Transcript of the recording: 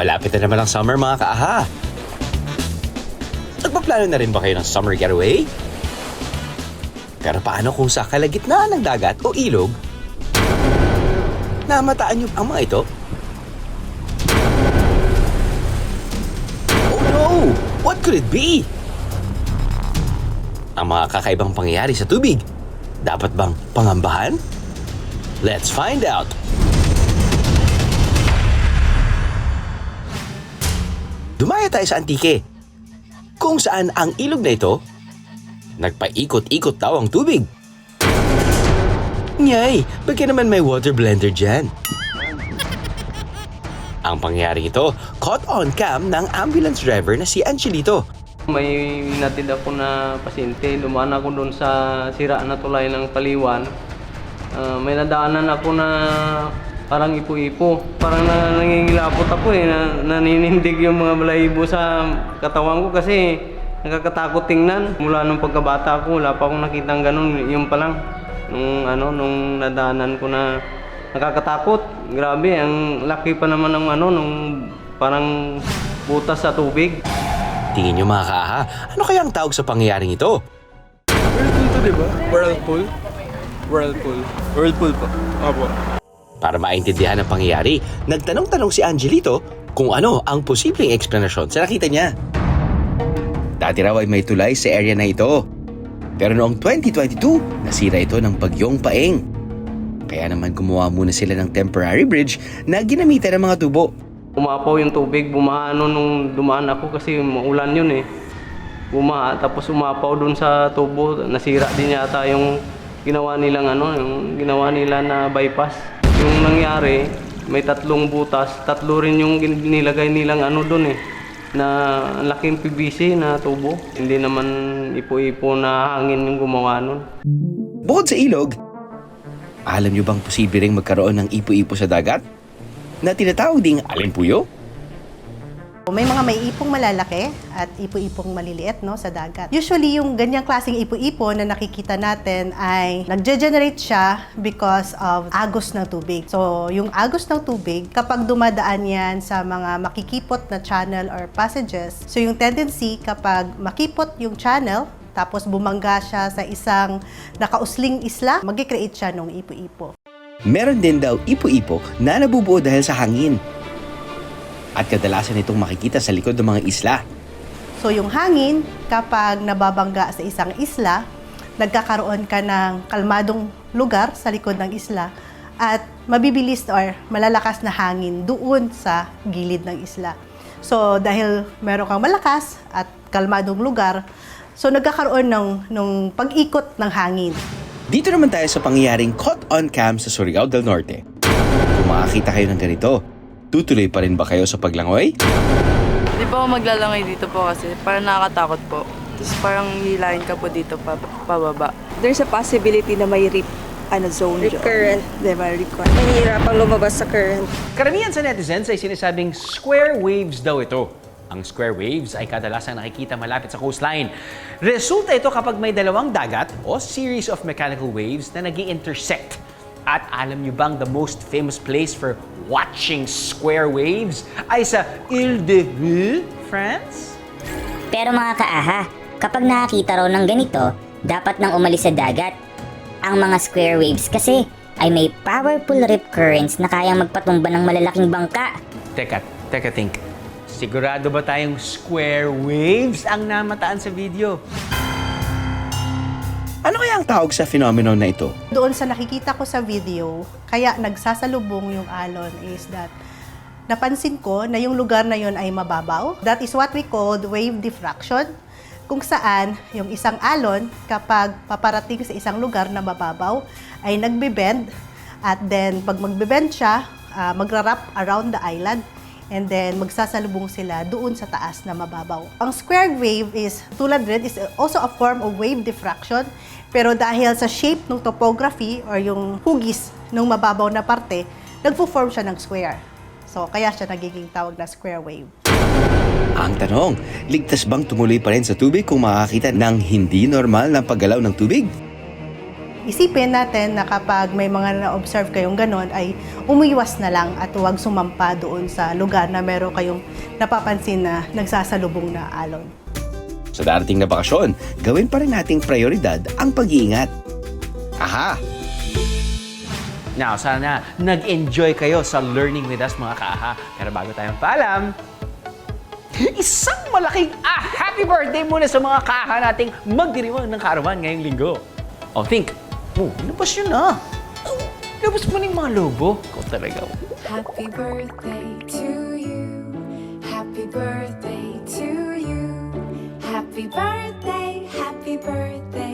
Malapit na naman ang summer mga kaaha. Nagpaplano na rin ba kayo ng summer getaway? Pero paano kung sa kalagitnaan ng dagat o ilog, namataan niyo ang mga ito? Oh no! What could it be? Ang mga kakaibang pangyayari sa tubig, dapat bang pangambahan? Let's find out! Dumaya tayo sa Antique, kung saan ang ilog na ito, nagpaikot-ikot daw ang tubig. Nyay, bakit naman may water blender dyan? Ang pangyayari ito, caught on cam ng ambulance driver na si Angelito. May natid ako na pasyente, dumaan ako doon sa sira na tulay ng Paliwan. Ah, may nadaanan ako na parang ipo-ipo. Parang na, nangingilapot ako eh, na, naninindig yung mga balahibo sa katawan ko kasi nakakatakot tingnan. Mula nung pagkabata ko, wala pa akong nakitang ganun. Yung pa lang, nung, ano, nung nadaanan ko na nakakatakot. Grabe, ang laki pa naman ng ano, nung parang butas sa tubig. Tingin nyo mga kaaha, ano kaya ang tawag sa pangyayaring ito? Whirlpool to, di ba? Whirlpool? Whirlpool. Whirlpool po. Opo. Para maintindihan ang pangyayari, nagtanong-tanong si Angelito kung ano ang posibleng eksplanasyon sa nakita niya. Dati raw ay may tulay sa area na ito. Pero noong 2022, nasira ito ng bagyong paeng. Kaya naman gumawa muna sila ng temporary bridge na ginamitan ng mga tubo. Umapaw yung tubig, bumaha ano nung dumaan ako kasi maulan yun eh. Bumaha, tapos umapaw dun sa tubo, nasira din yata yung ginawa nilang ano, yung ginawa nila na bypass. Yung nangyari, may tatlong butas, tatlo rin yung nilagay nilang ano dun eh, na ang laking PVC na tubo. Hindi naman ipo-ipo na hangin yung gumawa nun. Bukod sa ilog, alam nyo bang posible ring magkaroon ng ipo-ipo sa dagat? Na tinatawag ding alimpuyo? May mga may ipong malalaki at ipo-ipong maliliit no, sa dagat. Usually, yung ganyang klaseng ipo-ipo na nakikita natin ay nagge-generate siya because of agos ng tubig. So, yung agos ng tubig, kapag dumadaan yan sa mga makikipot na channel or passages, so yung tendency kapag makipot yung channel, tapos bumangga siya sa isang nakausling isla, mag-create siya ng ipo-ipo. Meron din daw ipo-ipo na nabubuo dahil sa hangin. At kadalasan itong makikita sa likod ng mga isla. So yung hangin, kapag nababangga sa isang isla, nagkakaroon ka ng kalmadong lugar sa likod ng isla at mabibilis or malalakas na hangin doon sa gilid ng isla. So dahil meron kang malakas at kalmadong lugar, so nagkakaroon ng, ng pag-ikot ng hangin. Dito naman tayo sa pangyayaring caught on cam sa Surigao del Norte. Kung makakita kayo ng ganito, tutuloy pa rin ba kayo sa paglangoy? Di ba ako maglalangay dito po kasi parang nakakatakot po. Tapos parang hilahin ka po dito pa, pababa. there's a possibility na may rip ano zone Rip current. Diba, rip current. Mahirapang lumabas sa current. Karamihan sa netizens ay sinasabing square waves daw ito. Ang square waves ay kadalasang nakikita malapit sa coastline. Resulta ito kapag may dalawang dagat o series of mechanical waves na nag intersect At alam niyo bang the most famous place for watching square waves ay sa Ile de Vue, France? Pero mga kaaha, kapag nakakita raw ng ganito, dapat nang umalis sa dagat. Ang mga square waves kasi ay may powerful rip currents na kayang magpatumba ng malalaking bangka. Teka, teka think. Sigurado ba tayong square waves ang namataan sa video? Ano kaya ang tawag sa phenomenon na ito? Doon sa nakikita ko sa video, kaya nagsasalubong yung alon is that napansin ko na yung lugar na yun ay mababaw. That is what we call wave diffraction kung saan yung isang alon kapag paparating sa isang lugar na mababaw ay nagbe-bend at then pag magbe-bend siya, ah, magra-wrap around the island and then magsasalubong sila doon sa taas na mababaw. Ang square wave is tulad rin is also a form of wave diffraction pero dahil sa shape ng topography or yung hugis ng mababaw na parte, nagfo-form siya ng square. So kaya siya nagiging tawag na square wave. Ang tanong, ligtas bang tumuloy pa rin sa tubig kung makakita ng hindi normal na paggalaw ng tubig? Isipin natin na kapag may mga na-observe kayong ganon ay umiwas na lang at huwag sumampa doon sa lugar na meron kayong napapansin na nagsasalubong na alon. Sa darating na bakasyon, gawin pa rin nating prioridad ang pag-iingat. Aha! Now, sana nag-enjoy kayo sa learning with us mga kaaha. Pero bago tayo paalam, isang malaking ah, happy birthday muna sa mga kaaha nating magdiriwang ng kaarawan ngayong linggo. Oh, think. Oh, labas yun na. Oh, labas mo yung mga lobo. Ikaw talaga. Happy birthday to you. Happy birthday to you. Happy birthday, happy birthday